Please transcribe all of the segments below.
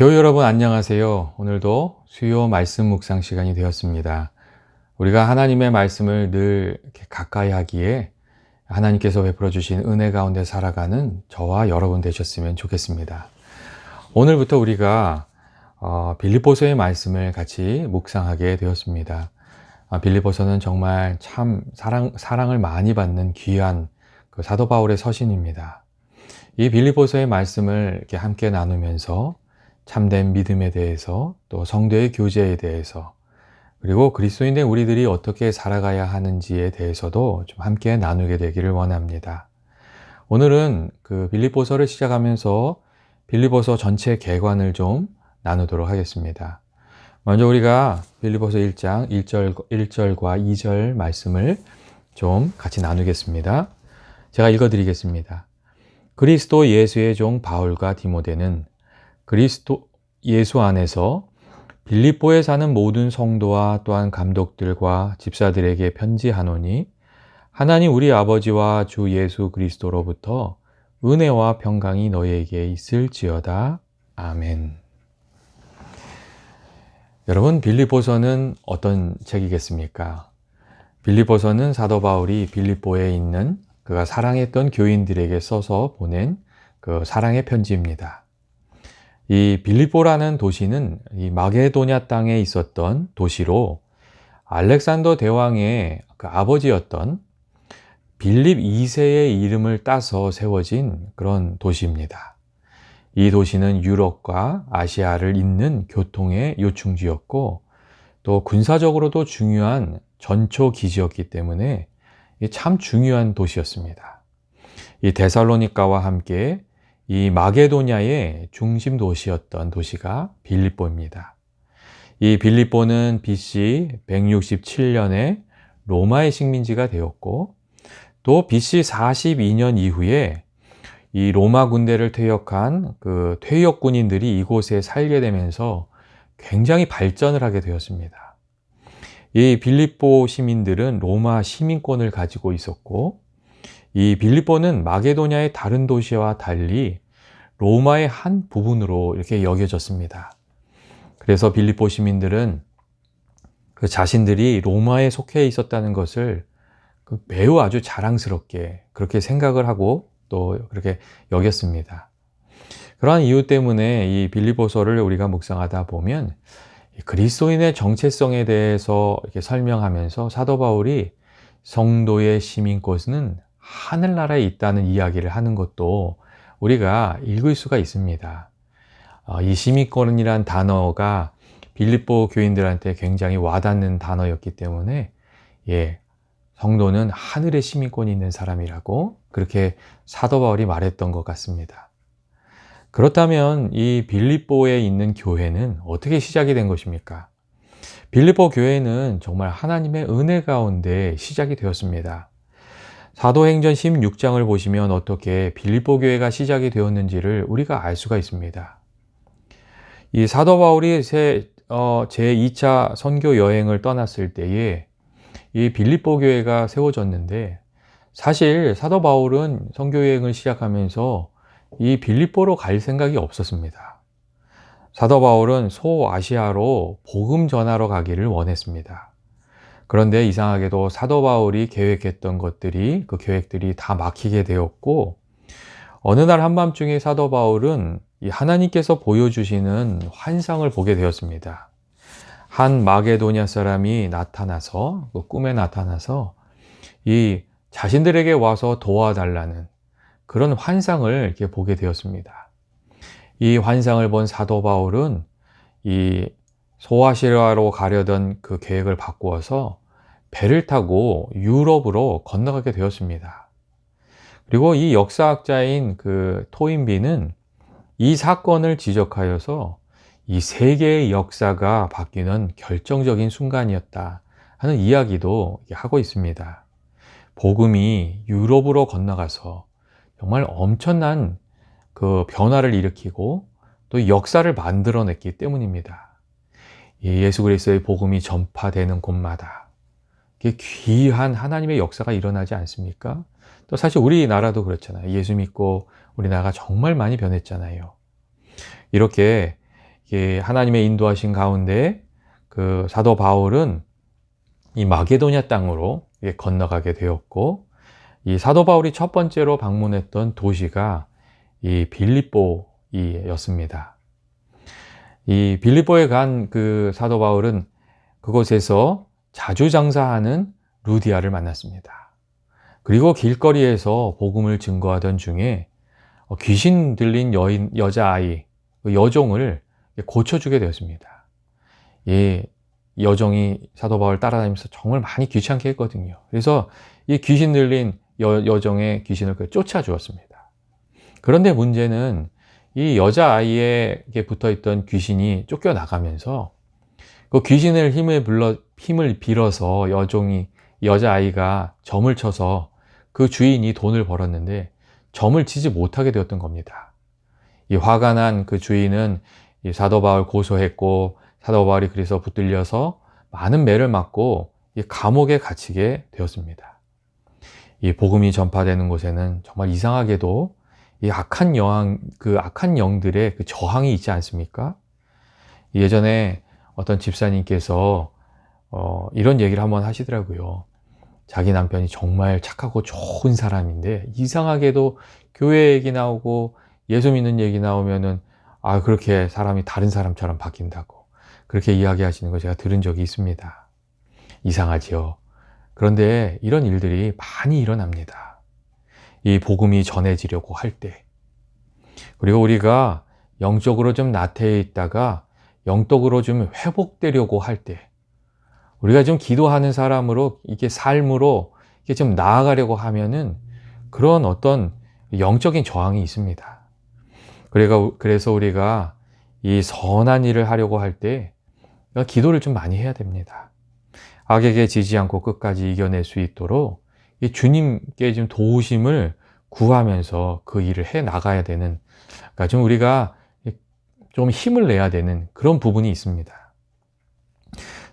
교회 여러분 안녕하세요. 오늘도 수요 말씀 묵상 시간이 되었습니다. 우리가 하나님의 말씀을 늘 가까이 하기에 하나님께서 베풀어 주신 은혜 가운데 살아가는 저와 여러분 되셨으면 좋겠습니다. 오늘부터 우리가 어, 빌립보서의 말씀을 같이 묵상하게 되었습니다. 아, 빌립보서는 정말 참 사랑, 사랑을 많이 받는 귀한 그 사도 바울의 서신입니다. 이 빌립보서의 말씀을 함께 나누면서 참된 믿음에 대해서 또 성도의 교제에 대해서 그리고 그리스도인된 우리들이 어떻게 살아가야 하는지에 대해서도 좀 함께 나누게 되기를 원합니다. 오늘은 그 빌립보서를 시작하면서 빌립보서 전체 개관을 좀 나누도록 하겠습니다. 먼저 우리가 빌립보서 1장 1절, 1절과 2절 말씀을 좀 같이 나누겠습니다. 제가 읽어 드리겠습니다. 그리스도 예수의 종 바울과 디모데는 그리스도 예수 안에서 빌립보에 사는 모든 성도와 또한 감독들과 집사들에게 편지하노니 하나님 우리 아버지와 주 예수 그리스도로부터 은혜와 평강이 너희에게 있을지어다. 아멘. 여러분 빌립보서는 어떤 책이겠습니까? 빌립보서는 사도 바울이 빌립보에 있는 그가 사랑했던 교인들에게 써서 보낸 그 사랑의 편지입니다. 이 빌립보라는 도시는 이 마게도냐 땅에 있었던 도시로 알렉산더 대왕의 그 아버지였던 빌립 2세의 이름을 따서 세워진 그런 도시입니다. 이 도시는 유럽과 아시아를 잇는 교통의 요충지였고 또 군사적으로도 중요한 전초 기지였기 때문에 참 중요한 도시였습니다. 이 데살로니카와 함께 이 마게도냐의 중심 도시였던 도시가 빌립보입니다. 이 빌립보는 BC 167년에 로마의 식민지가 되었고 또 BC 42년 이후에 이 로마 군대를 퇴역한 그 퇴역 군인들이 이곳에 살게 되면서 굉장히 발전을 하게 되었습니다. 이 빌립보 시민들은 로마 시민권을 가지고 있었고 이 빌립보는 마게도냐의 다른 도시와 달리 로마의 한 부분으로 이렇게 여겨졌습니다. 그래서 빌립보 시민들은 그 자신들이 로마에 속해 있었다는 것을 그 매우 아주 자랑스럽게 그렇게 생각을 하고 또 그렇게 여겼습니다. 그러한 이유 때문에 이 빌리보서를 우리가 묵상하다 보면 그리스도인의 정체성에 대해서 이렇게 설명하면서 사도 바울이 성도의 시민권은 하늘나라에 있다는 이야기를 하는 것도 우리가 읽을 수가 있습니다. 어, 이 시민권이란 단어가 빌립보 교인들한테 굉장히 와닿는 단어였기 때문에 예, 성도는 하늘의 시민권이 있는 사람이라고 그렇게 사도 바울이 말했던 것 같습니다. 그렇다면 이 빌립보에 있는 교회는 어떻게 시작이 된 것입니까? 빌립보 교회는 정말 하나님의 은혜 가운데 시작이 되었습니다. 사도행전 16장을 보시면 어떻게 빌립보 교회가 시작이 되었는지를 우리가 알 수가 있습니다. 이 사도 바울이 제, 어, 제 2차 선교 여행을 떠났을 때에 이 빌립보 교회가 세워졌는데 사실 사도 바울은 선교 여행을 시작하면서 이 빌립보로 갈 생각이 없었습니다. 사도 바울은 소아시아로 복음 전하러 가기를 원했습니다. 그런데 이상하게도 사도 바울이 계획했던 것들이 그 계획들이 다 막히게 되었고 어느 날 한밤중에 사도 바울은 이 하나님께서 보여주시는 환상을 보게 되었습니다. 한 마게도냐 사람이 나타나서 그 꿈에 나타나서 이 자신들에게 와서 도와달라는 그런 환상을 이렇게 보게 되었습니다. 이 환상을 본 사도 바울은 이 소아시아로 가려던 그 계획을 바꾸어서 배를 타고 유럽으로 건너가게 되었습니다. 그리고 이 역사학자인 그 토인비는 이 사건을 지적하여서 이 세계의 역사가 바뀌는 결정적인 순간이었다 하는 이야기도 하고 있습니다. 복음이 유럽으로 건너가서 정말 엄청난 그 변화를 일으키고 또 역사를 만들어냈기 때문입니다. 예수 그리스도의 복음이 전파되는 곳마다 귀한 하나님의 역사가 일어나지 않습니까? 또 사실 우리나라도 그렇잖아요. 예수 믿고 우리나라가 정말 많이 변했잖아요. 이렇게 하나님의 인도하신 가운데 그 사도 바울은 이 마게도냐 땅으로 건너가게 되었고 이 사도 바울이 첫 번째로 방문했던 도시가 이 빌립보이였습니다. 이 빌립보에 간 그 사도 바울은 그곳에서 자주 장사하는 루디아를 만났습니다. 그리고 길거리에서 복음을 증거하던 중에 귀신 들린 여인, 여자아이, 그 여종을 고쳐주게 되었습니다. 이 여종이 사도 바울 따라다니면서 정말 많이 귀찮게 했거든요. 그래서 이 귀신 들린 여, 여종의 귀신을 쫓아주었습니다. 그런데 문제는 이 여자아이에게 붙어 있던 귀신이 쫓겨나가면서 그 귀신을 힘을 불러, 힘을 빌어서 여종이, 여자아이가 점을 쳐서 그 주인이 돈을 벌었는데 점을 치지 못하게 되었던 겁니다. 이 화가 난 그 주인은 이 사도 바울 고소했고 사도 바울이 그래서 붙들려서 많은 매를 맞고 이 감옥에 갇히게 되었습니다. 이 복음이 전파되는 곳에는 정말 이상하게도 이 악한 여왕, 그 악한 영들의 그 저항이 있지 않습니까? 예전에 어떤 집사님께서 어, 이런 얘기를 한번 하시더라고요. 자기 남편이 정말 착하고 좋은 사람인데 이상하게도 교회 얘기 나오고 예수 믿는 얘기 나오면은 아 그렇게 사람이 다른 사람처럼 바뀐다고 그렇게 이야기하시는 거 제가 들은 적이 있습니다. 이상하지요. 그런데 이런 일들이 많이 일어납니다. 이 복음이 전해지려고 할 때. 그리고 우리가 영적으로 좀 나태해 있다가 영적으로 좀 회복되려고 할 때. 우리가 좀 기도하는 사람으로 이게 삶으로 이게 좀 나아가려고 하면은 그런 어떤 영적인 저항이 있습니다. 그래서 우리가 이 선한 일을 하려고 할 때 기도를 좀 많이 해야 됩니다. 악에게 지지 않고 끝까지 이겨낼 수 있도록 주님께 좀 도우심을 구하면서 그 일을 해 나가야 되는, 그러니까 좀 우리가 좀 힘을 내야 되는 그런 부분이 있습니다.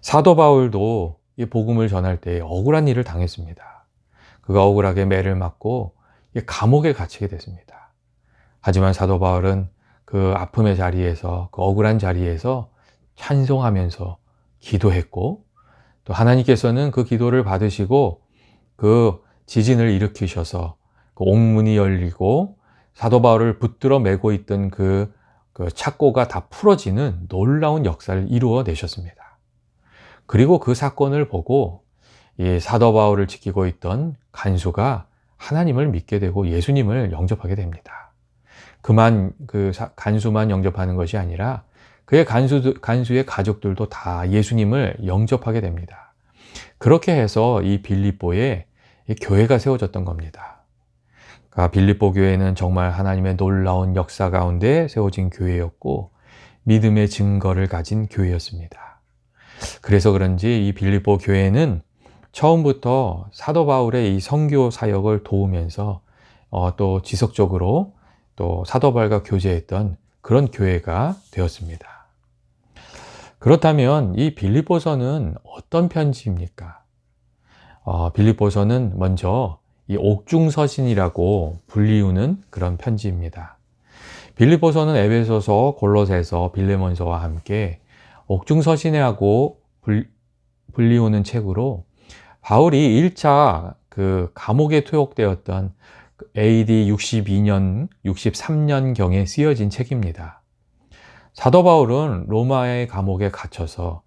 사도 바울도 이 복음을 전할 때 억울한 일을 당했습니다. 그가 억울하게 매를 맞고 감옥에 갇히게 됐습니다. 하지만 사도 바울은 그 아픔의 자리에서 그 억울한 자리에서 찬송하면서 기도했고 또 하나님께서는 그 기도를 받으시고 그 지진을 일으키셔서 그 옥문이 열리고 사도 바울을 붙들어 매고 있던 그, 그 착고가 다 풀어지는 놀라운 역사를 이루어 내셨습니다. 그리고 그 사건을 보고 이 사도 바울을 지키고 있던 간수가 하나님을 믿게 되고 예수님을 영접하게 됩니다. 그만 그 간수만 영접하는 것이 아니라 그의 간수 간수의 가족들도 다 예수님을 영접하게 됩니다. 그렇게 해서 이 빌립보에 이 교회가 세워졌던 겁니다. 그러니까 빌립보 교회는 정말 하나님의 놀라운 역사 가운데 세워진 교회였고 믿음의 증거를 가진 교회였습니다. 그래서 그런지 이 빌립보 교회는 처음부터 사도 바울의 이 선교 사역을 도우면서 어, 또 지속적으로 또 사도 바울과 교제했던 그런 교회가 되었습니다. 그렇다면 이 빌립보서는 어떤 편지입니까? 어, 빌립보서는 먼저 이 옥중서신이라고 불리우는 그런 편지입니다. 빌립보서는 에베소서, 골로새서, 빌레몬서와 함께 옥중서신회하고 불리우는 책으로 바울이 1차 그 감옥에 투옥되었던 AD 62년, 63년경에 쓰여진 책입니다. 사도 바울은 로마의 감옥에 갇혀서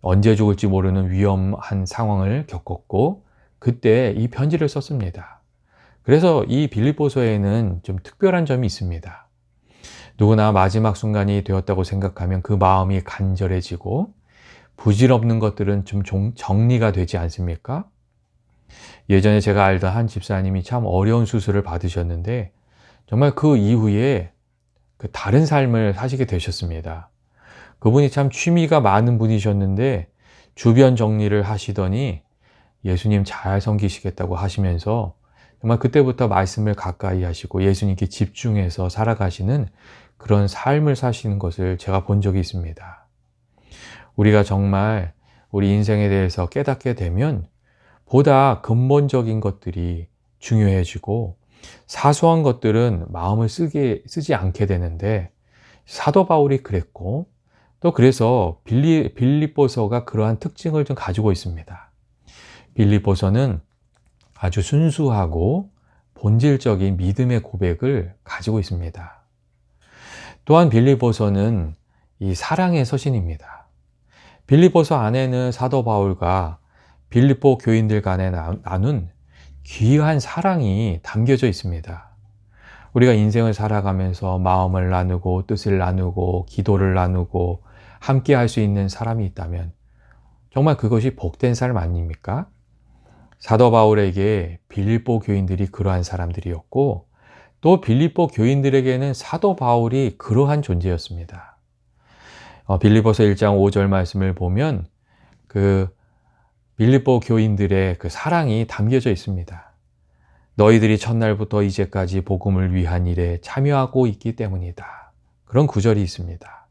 언제 죽을지 모르는 위험한 상황을 겪었고 그때 이 편지를 썼습니다. 그래서 이 빌립보서에는 좀 특별한 점이 있습니다. 누구나 마지막 순간이 되었다고 생각하면 그 마음이 간절해지고 부질없는 것들은 좀 정리가 되지 않습니까? 예전에 제가 알던 한 집사님이 참 어려운 수술을 받으셨는데 정말 그 이후에 그 다른 삶을 사시게 되셨습니다. 그분이 참 취미가 많은 분이셨는데 주변 정리를 하시더니 예수님 잘 섬기시겠다고 하시면서 정말 그때부터 말씀을 가까이 하시고 예수님께 집중해서 살아가시는 그런 삶을 사시는 것을 제가 본 적이 있습니다. 우리가 정말 우리 인생에 대해서 깨닫게 되면 보다 근본적인 것들이 중요해지고 사소한 것들은 마음을 쓰게, 쓰지 않게 되는데 사도 바울이 그랬고 또 그래서 빌리, 빌립보서가 그러한 특징을 좀 가지고 있습니다. 빌립보서는 아주 순수하고 본질적인 믿음의 고백을 가지고 있습니다. 또한 빌립보서는 이 사랑의 서신입니다. 빌립보서 안에는 사도 바울과 빌립보 교인들 간에 나눈 귀한 사랑이 담겨져 있습니다. 우리가 인생을 살아가면서 마음을 나누고 뜻을 나누고 기도를 나누고 함께 할 수 있는 사람이 있다면 정말 그것이 복된 삶 아닙니까? 사도 바울에게 빌립보 교인들이 그러한 사람들이었고 또 빌립보 교인들에게는 사도 바울이 그러한 존재였습니다. 어, 빌립보서 1장 5절 말씀을 보면 그 빌립보 교인들의 그 사랑이 담겨져 있습니다. 너희들이 첫날부터 이제까지 복음을 위한 일에 참여하고 있기 때문이다. 그런 구절이 있습니다.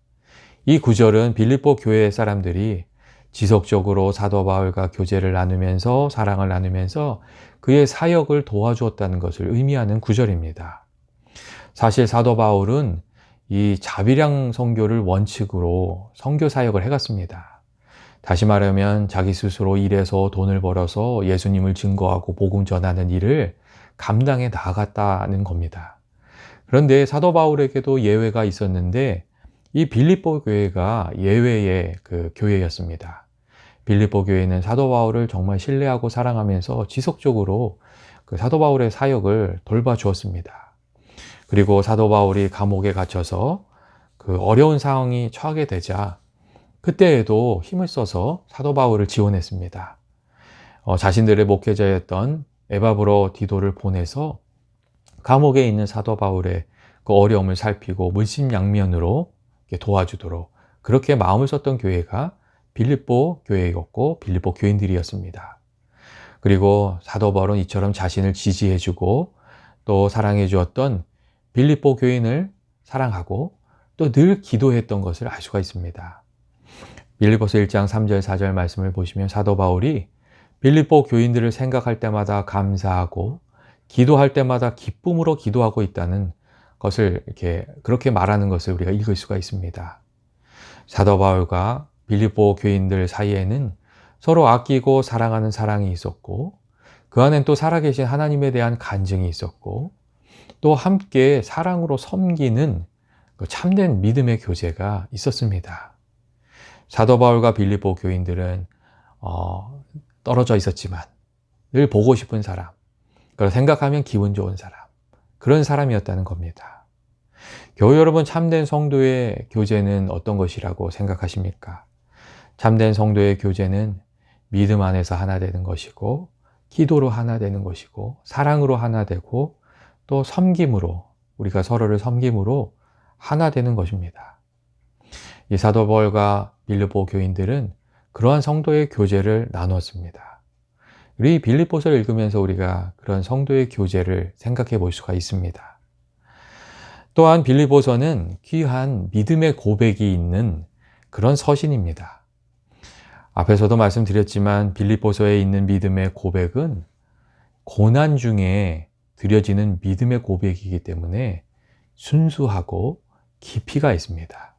이 구절은 빌립보 교회 사람들이 지속적으로 사도 바울과 교제를 나누면서 사랑을 나누면서 그의 사역을 도와주었다는 것을 의미하는 구절입니다. 사실 사도 바울은 이 자비량 성교를 원칙으로 성교 사역을 해갔습니다. 다시 말하면 자기 스스로 일해서 돈을 벌어서 예수님을 증거하고 복음 전하는 일을 감당해 나갔다는 겁니다. 그런데 사도 바울에게도 예외가 있었는데 이 빌립보 교회가 예외의 그 교회였습니다. 빌립보 교회는 사도 바울을 정말 신뢰하고 사랑하면서 지속적으로 그 사도 바울의 사역을 돌봐주었습니다. 그리고 사도 바울이 감옥에 갇혀서 그 어려운 상황이 처하게 되자 그때에도 힘을 써서 사도 바울을 지원했습니다. 어, 자신들의 목회자였던 에바브로 디도를 보내서 감옥에 있는 사도 바울의 그 어려움을 살피고 물심양면으로 도와주도록 그렇게 마음을 썼던 교회가 빌립보 교회였고 빌립보 교인들이었습니다. 그리고 사도 바울은 이처럼 자신을 지지해주고 또 사랑해 주었던 빌립보 교인을 사랑하고 또 늘 기도했던 것을 알 수가 있습니다. 빌립보서 1장 3절 4절 말씀을 보시면 사도 바울이 빌립보 교인들을 생각할 때마다 감사하고 기도할 때마다 기쁨으로 기도하고 있다는 것을 이렇게 그렇게 말하는 것을 우리가 읽을 수가 있습니다. 사도 바울과 빌립보 교인들 사이에는 서로 아끼고 사랑하는 사랑이 있었고 그 안엔 또 살아계신 하나님에 대한 간증이 있었고 또 함께 사랑으로 섬기는 그 참된 믿음의 교제가 있었습니다. 사도 바울과 빌립보 교인들은 어, 떨어져 있었지만 늘 보고 싶은 사람, 그걸 생각하면 기분 좋은 사람, 그런 사람이었다는 겁니다. 교회 여러분 참된 성도의 교제는 어떤 것이라고 생각하십니까? 참된 성도의 교제는 믿음 안에서 하나 되는 것이고, 기도로 하나 되는 것이고, 사랑으로 하나 되고, 또 섬김으로, 우리가 서로를 섬김으로 하나 되는 것입니다. 이 사도벌과 빌립보 교인들은 그러한 성도의 교제를 나누었습니다. 우리 빌립보서를 읽으면서 우리가 그런 성도의 교제를 생각해 볼 수가 있습니다. 또한 빌립보서는 귀한 믿음의 고백이 있는 그런 서신입니다. 앞에서도 말씀드렸지만 빌립보서에 있는 믿음의 고백은 고난 중에 드려지는 믿음의 고백이기 때문에 순수하고 깊이가 있습니다.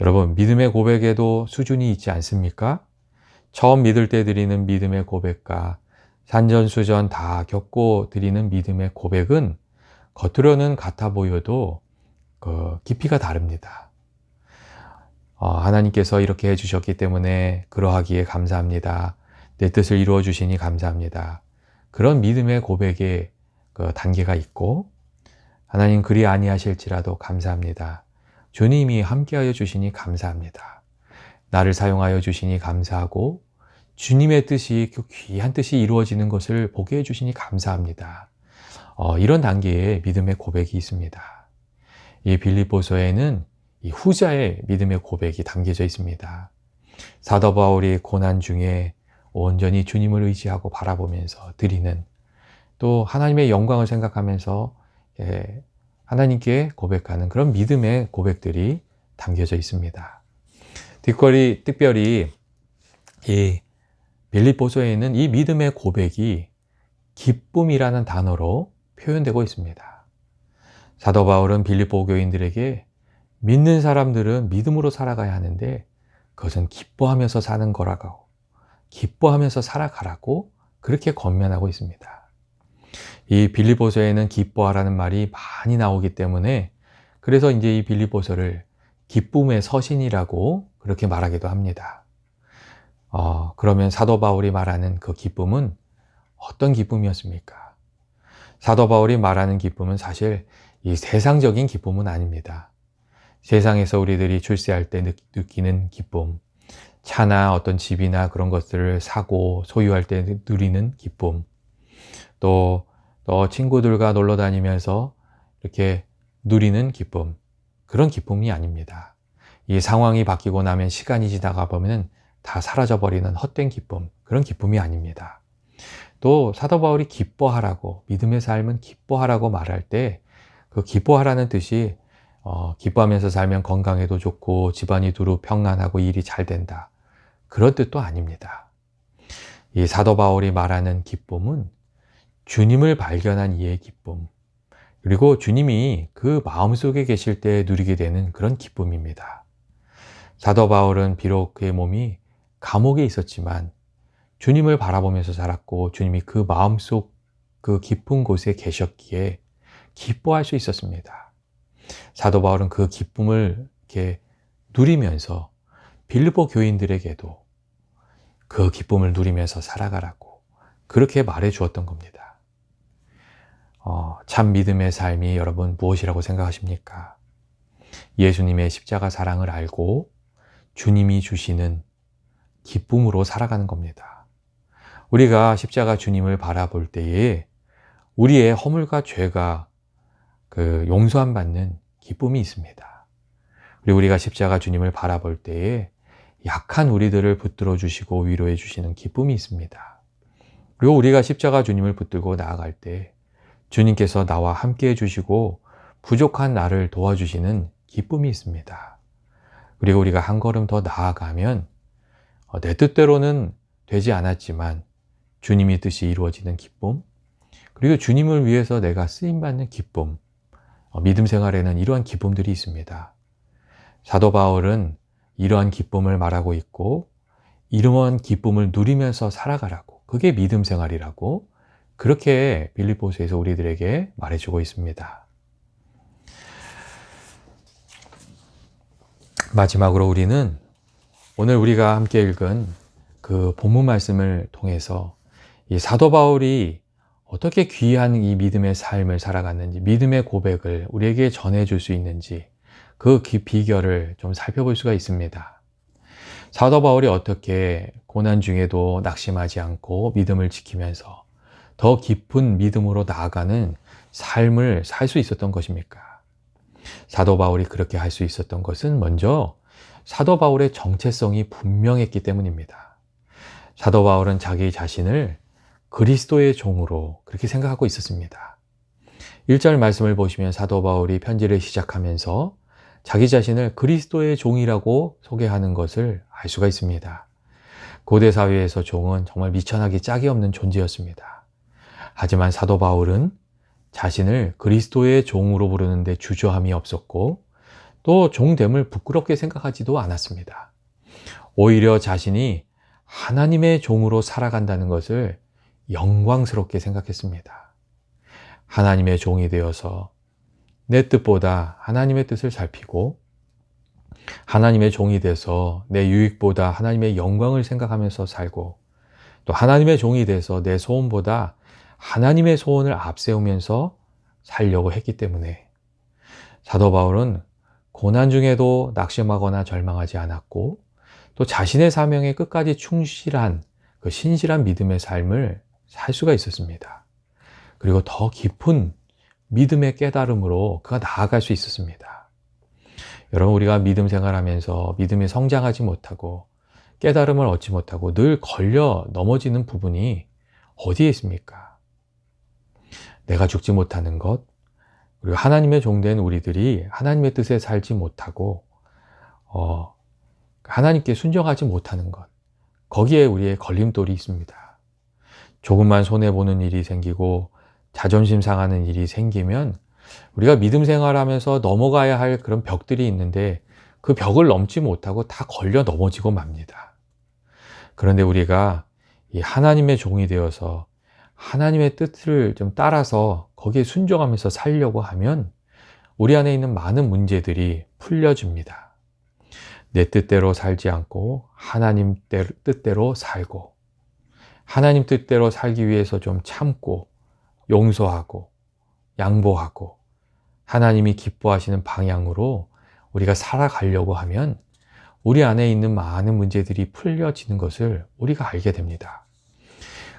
여러분, 믿음의 고백에도 수준이 있지 않습니까? 처음 믿을 때 드리는 믿음의 고백과 산전수전 다 겪고 드리는 믿음의 고백은 겉으로는 같아 보여도 그 깊이가 다릅니다. 어, 하나님께서 이렇게 해주셨기 때문에 그러하기에 감사합니다. 내 뜻을 이루어 주시니 감사합니다. 그런 믿음의 고백의 그 단계가 있고 하나님 그리 아니하실지라도 감사합니다. 주님이 함께하여 주시니 감사합니다. 나를 사용하여 주시니 감사하고 주님의 뜻이 그 귀한 뜻이 이루어지는 것을 보게 해주시니 감사합니다. 어, 이런 단계의 믿음의 고백이 있습니다. 이 빌립보서에는 이 후자의 믿음의 고백이 담겨져 있습니다. 사도 바울이 고난 중에 온전히 주님을 의지하고 바라보면서 드리는 또 하나님의 영광을 생각하면서 예, 하나님께 고백하는 그런 믿음의 고백들이 담겨져 있습니다. 뒷거리 특별히 이 빌립보서에는 이 믿음의 고백이 기쁨이라는 단어로 표현되고 있습니다. 사도 바울은 빌립보 교인들에게 믿는 사람들은 믿음으로 살아가야 하는데 그것은 기뻐하면서 사는 거라고 기뻐하면서 살아가라고 그렇게 권면하고 있습니다. 이 빌리보서에는 기뻐하라는 말이 많이 나오기 때문에 그래서 이제 이 빌리보서를 기쁨의 서신이라고 그렇게 말하기도 합니다. 어, 그러면 사도 바울이 말하는 그 기쁨은 어떤 기쁨이었습니까? 사도 바울이 말하는 기쁨은 사실 이 세상적인 기쁨은 아닙니다. 세상에서 우리들이 출세할 때 느끼는 기쁨, 차나 어떤 집이나 그런 것들을 사고 소유할 때 누리는 기쁨, 또, 또 친구들과 놀러 다니면서 이렇게 누리는 기쁨, 그런 기쁨이 아닙니다. 이 상황이 바뀌고 나면 시간이 지나가 보면 다 사라져버리는 헛된 기쁨, 그런 기쁨이 아닙니다. 또 사도 바울이 기뻐하라고, 믿음의 삶은 기뻐하라고 말할 때 그 기뻐하라는 뜻이 어, 기뻐하면서 살면 건강에도 좋고 집안이 두루 평안하고 일이 잘 된다. 그런 뜻도 아닙니다. 이 사도 바울이 말하는 기쁨은 주님을 발견한 이의 기쁨, 그리고 주님이 그 마음속에 계실 때 누리게 되는 그런 기쁨입니다. 사도 바울은 비록 그의 몸이 감옥에 있었지만 주님을 바라보면서 살았고 주님이 그 마음속 그 깊은 곳에 계셨기에 기뻐할 수 있었습니다. 사도 바울은 그 기쁨을 이렇게 누리면서 빌리보 교인들에게도 그 기쁨을 누리면서 살아가라고 그렇게 말해 주었던 겁니다. 어, 참 믿음의 삶이 여러분 무엇이라고 생각하십니까? 예수님의 십자가 사랑을 알고 주님이 주시는 기쁨으로 살아가는 겁니다. 우리가 십자가 주님을 바라볼 때에 우리의 허물과 죄가 그 용서함 받는 기쁨이 있습니다. 그리고 우리가 십자가 주님을 바라볼 때에 약한 우리들을 붙들어 주시고 위로해 주시는 기쁨이 있습니다. 그리고 우리가 십자가 주님을 붙들고 나아갈 때 주님께서 나와 함께 해 주시고 부족한 나를 도와주시는 기쁨이 있습니다. 그리고 우리가 한 걸음 더 나아가면 어, 내 뜻대로는 되지 않았지만 주님의 뜻이 이루어지는 기쁨, 그리고 주님을 위해서 내가 쓰임받는 기쁨, 어, 믿음 생활에는 이러한 기쁨들이 있습니다. 사도 바울은 이러한 기쁨을 말하고 있고, 이러한 기쁨을 누리면서 살아가라고, 그게 믿음 생활이라고, 그렇게 빌립보스에서 우리들에게 말해주고 있습니다. 마지막으로 우리는 오늘 우리가 함께 읽은 그 본문 말씀을 통해서 이 사도 바울이 어떻게 귀한 이 믿음의 삶을 살아갔는지, 믿음의 고백을 우리에게 전해줄 수 있는지 그 비결을 좀 살펴볼 수가 있습니다. 사도 바울이 어떻게 고난 중에도 낙심하지 않고 믿음을 지키면서 더 깊은 믿음으로 나아가는 삶을 살 수 있었던 것입니까? 사도 바울이 그렇게 할 수 있었던 것은 먼저 사도 바울의 정체성이 분명했기 때문입니다. 사도 바울은 자기 자신을 그리스도의 종으로 그렇게 생각하고 있었습니다. 1절 말씀을 보시면 사도 바울이 편지를 시작하면서 자기 자신을 그리스도의 종이라고 소개하는 것을 알 수가 있습니다. 고대 사회에서 종은 정말 미천하기 짝이 없는 존재였습니다. 하지만 사도 바울은 자신을 그리스도의 종으로 부르는데 주저함이 없었고 또 종됨을 부끄럽게 생각하지도 않았습니다. 오히려 자신이 하나님의 종으로 살아간다는 것을 영광스럽게 생각했습니다. 하나님의 종이 되어서 내 뜻보다 하나님의 뜻을 살피고 하나님의 종이 돼서 내 유익보다 하나님의 영광을 생각하면서 살고 또 하나님의 종이 돼서 내 소원보다 하나님의 소원을 앞세우면서 살려고 했기 때문에 사도 바울은 고난 중에도 낙심하거나 절망하지 않았고 또 자신의 사명에 끝까지 충실한 그 신실한 믿음의 삶을 살 수가 있었습니다. 그리고 더 깊은 믿음의 깨달음으로 그가 나아갈 수 있었습니다. 여러분, 우리가 믿음 생활하면서 믿음이 성장하지 못하고 깨달음을 얻지 못하고 늘 걸려 넘어지는 부분이 어디에 있습니까? 내가 죽지 못하는 것, 그리고 하나님의 종된 우리들이 하나님의 뜻에 살지 못하고, 어, 하나님께 순종하지 못하는 것. 거기에 우리의 걸림돌이 있습니다. 조금만 손해보는 일이 생기고 자존심 상하는 일이 생기면 우리가 믿음 생활하면서 넘어가야 할 그런 벽들이 있는데 그 벽을 넘지 못하고 다 걸려 넘어지고 맙니다. 그런데 우리가 이 하나님의 종이 되어서 하나님의 뜻을 좀 따라서 거기에 순종하면서 살려고 하면 우리 안에 있는 많은 문제들이 풀려집니다. 내 뜻대로 살지 않고 하나님 뜻대로 살고 하나님 뜻대로 살기 위해서 좀 참고 용서하고 양보하고 하나님이 기뻐하시는 방향으로 우리가 살아가려고 하면 우리 안에 있는 많은 문제들이 풀려지는 것을 우리가 알게 됩니다.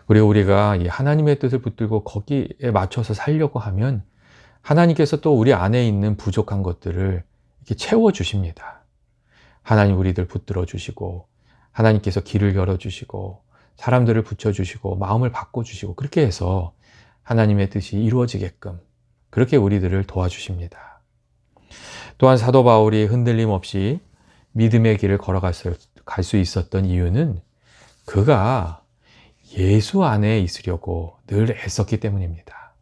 그리고 우리가 하나님의 뜻을 붙들고 거기에 맞춰서 살려고 하면 하나님께서 또 우리 안에 있는 부족한 것들을 이렇게 채워주십니다. 하나님 우리들 붙들어 주시고, 하나님께서 길을 열어 주시고, 사람들을 붙여주시고, 마음을 바꿔주시고, 그렇게 해서 하나님의 뜻이 이루어지게끔 그렇게 우리들을 도와주십니다. 또한 사도 바울이 흔들림 없이 믿음의 길을 걸어갈 수 있었던 이유는 그가 예수 안에 있으려고 늘 애썼기 때문입니다.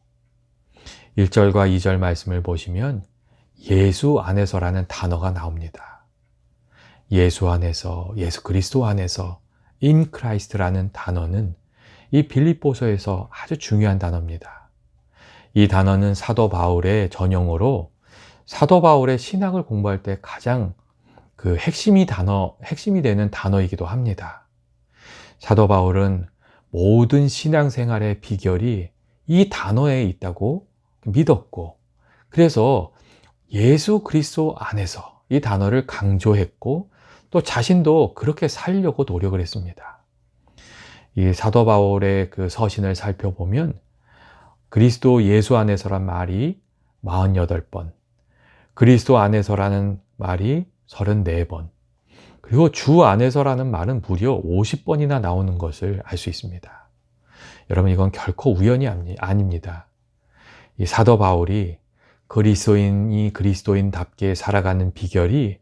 1절과 2절 말씀을 보시면 예수 안에서라는 단어가 나옵니다. 예수 안에서, 예수 그리스도 안에서, in Christ라는 단어는 이 빌립보서에서 아주 중요한 단어입니다. 이 단어는 사도 바울의 전용어로 사도 바울의 신학을 공부할 때 가장 그 핵심이 단어, 핵심이 되는 단어이기도 합니다. 사도 바울은 모든 신앙생활의 비결이 이 단어에 있다고 믿었고, 그래서 예수 그리스도 안에서 이 단어를 강조했고, 또 자신도 그렇게 살려고 노력을 했습니다. 이 사도 바울의 그 서신을 살펴보면 그리스도 예수 안에서란 말이 48번, 그리스도 안에서라는 말이 34번, 그리고 주 안에서라는 말은 무려 50번이나 나오는 것을 알 수 있습니다. 여러분, 이건 결코 우연이 아닙니다. 이 사도 바울이 그리스도인이 그리스도인답게 살아가는 비결이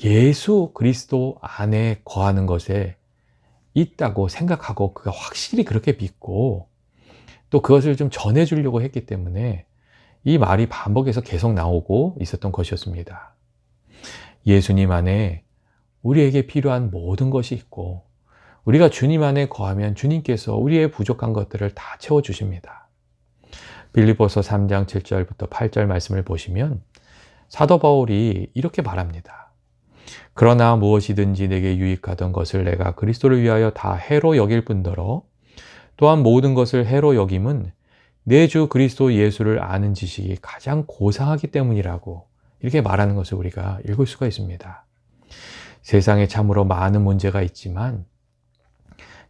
예수 그리스도 안에 거하는 것에 있다고 생각하고 그가 확실히 그렇게 믿고 또 그것을 좀 전해주려고 했기 때문에 이 말이 반복해서 계속 나오고 있었던 것이었습니다. 예수님 안에 우리에게 필요한 모든 것이 있고 우리가 주님 안에 거하면 주님께서 우리의 부족한 것들을 다 채워주십니다. 빌리보서 3장 7절부터 8절 말씀을 보시면 사도 바울이 이렇게 말합니다. 그러나 무엇이든지 내게 유익하던 것을 내가 그리스도를 위하여 다 해로 여길 뿐더러 또한 모든 것을 해로 여김은 내 주 그리스도 예수를 아는 지식이 가장 고상하기 때문이라고 이렇게 말하는 것을 우리가 읽을 수가 있습니다. 세상에 참으로 많은 문제가 있지만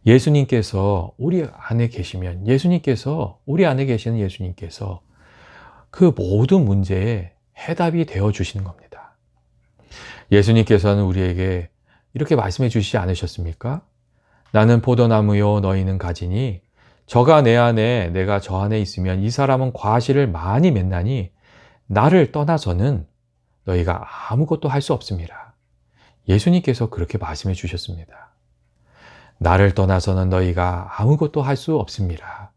예수님께서 우리 안에 계시면 예수님께서 우리 안에 계시는 예수님께서 그 모든 문제에 해답이 되어 주시는 겁니다. 예수님께서는 우리에게 이렇게 말씀해 주시지 않으셨습니까? 나는 포도나무요 너희는 가지니 저가 내 안에 내가 저 안에 있으면 이 사람은 과실을 많이 맺나니 나를 떠나서는 너희가 아무것도 할 수 없습니다. 예수님께서 그렇게 말씀해 주셨습니다. 나를 떠나서는 너희가 아무것도 할 수 없습니다.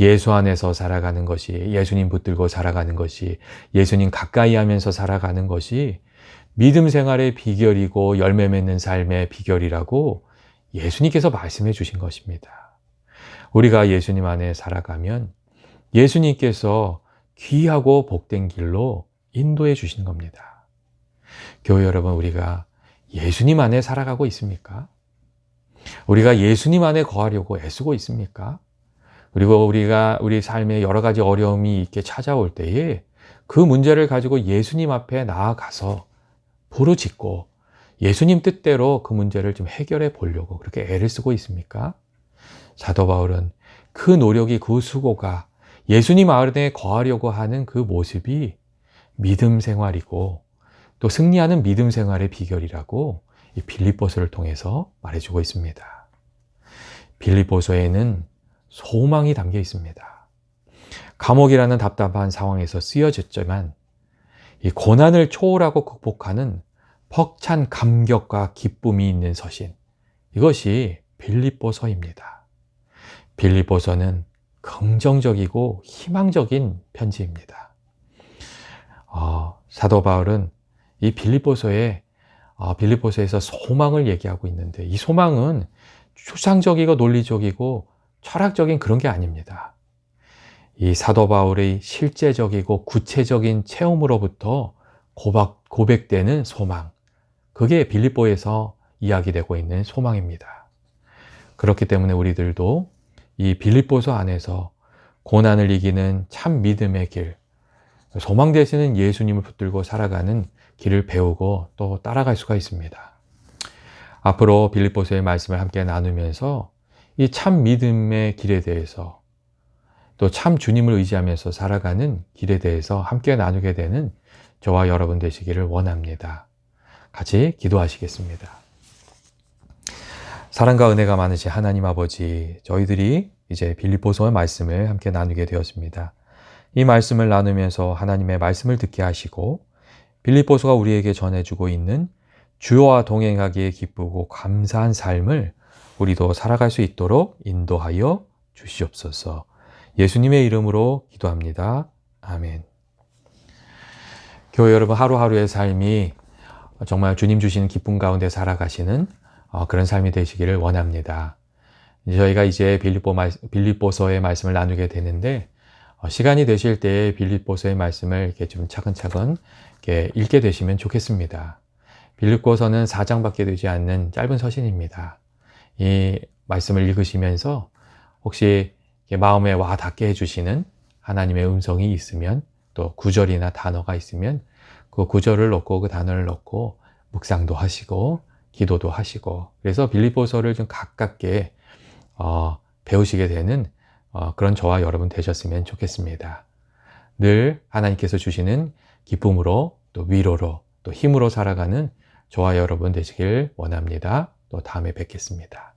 예수 안에서 살아가는 것이, 예수님 붙들고 살아가는 것이, 예수님 가까이 하면서 살아가는 것이 믿음 생활의 비결이고 열매 맺는 삶의 비결이라고 예수님께서 말씀해 주신 것입니다. 우리가 예수님 안에 살아가면 예수님께서 귀하고 복된 길로 인도해 주시는 겁니다. 교회 여러분, 우리가 예수님 안에 살아가고 있습니까? 우리가 예수님 안에 거하려고 애쓰고 있습니까? 그리고 우리가 우리 삶에 여러 가지 어려움이 있게 찾아올 때에 그 문제를 가지고 예수님 앞에 나아가서 부르짖고 예수님 뜻대로 그 문제를 좀 해결해 보려고 그렇게 애를 쓰고 있습니까? 사도 바울은 그 노력이 그 수고가 예수님 안에 거하려고 하는 그 모습이 믿음 생활이고 또 승리하는 믿음 생활의 비결이라고 이 빌립보서를 통해서 말해주고 있습니다. 빌립보서에는 소망이 담겨 있습니다. 감옥이라는 답답한 상황에서 쓰여졌지만 이 고난을 초월하고 극복하는 벅찬 감격과 기쁨이 있는 서신. 이것이 빌립보서입니다. 빌립보서는 긍정적이고 희망적인 편지입니다. 어, 사도 바울은 이 빌립보서에 어, 빌립보서에서 소망을 얘기하고 있는데 이 소망은 추상적이고 논리적이고 철학적인 그런 게 아닙니다. 이 사도 바울의 실제적이고 구체적인 체험으로부터 고박, 고백되는 소망. 그게 빌립보에서 이야기되고 있는 소망입니다. 그렇기 때문에 우리들도 이 빌립보서 안에서 고난을 이기는 참 믿음의 길, 소망 되시는 예수님을 붙들고 살아가는 길을 배우고 또 따라갈 수가 있습니다. 앞으로 빌립보서의 말씀을 함께 나누면서 이 참 믿음의 길에 대해서 또 참 주님을 의지하면서 살아가는 길에 대해서 함께 나누게 되는 저와 여러분 되시기를 원합니다. 같이 기도하시겠습니다. 사랑과 은혜가 많으신 하나님 아버지, 저희들이 이제 빌립보서의 말씀을 함께 나누게 되었습니다. 이 말씀을 나누면서 하나님의 말씀을 듣게 하시고 빌립보서가 우리에게 전해주고 있는 주와 동행하기에 기쁘고 감사한 삶을 우리도 살아갈 수 있도록 인도하여 주시옵소서. 예수님의 이름으로 기도합니다. 아멘. 교회 여러분 하루하루의 삶이 정말 주님 주시는 기쁨 가운데 살아가시는 어, 그런 삶이 되시기를 원합니다. 저희가 이제 빌립보 빌립보서의 말씀을 나누게 되는데 어, 시간이 되실 때 빌립보서의 말씀을 이렇게 좀 차근차근 이렇게 읽게 되시면 좋겠습니다. 빌립보서는 4장밖에 되지 않는 짧은 서신입니다. 이 말씀을 읽으시면서 혹시 마음에 와 닿게 해주시는 하나님의 음성이 있으면 또 구절이나 단어가 있으면 그 구절을 넣고 그 단어를 넣고 묵상도 하시고 기도도 하시고 그래서 빌립보서를 좀 가깝게 어, 배우시게 되는 어, 그런 저와 여러분 되셨으면 좋겠습니다. 늘 하나님께서 주시는 기쁨으로 또 위로로 또 힘으로 살아가는 저와 여러분 되시길 원합니다. 또 다음에 뵙겠습니다.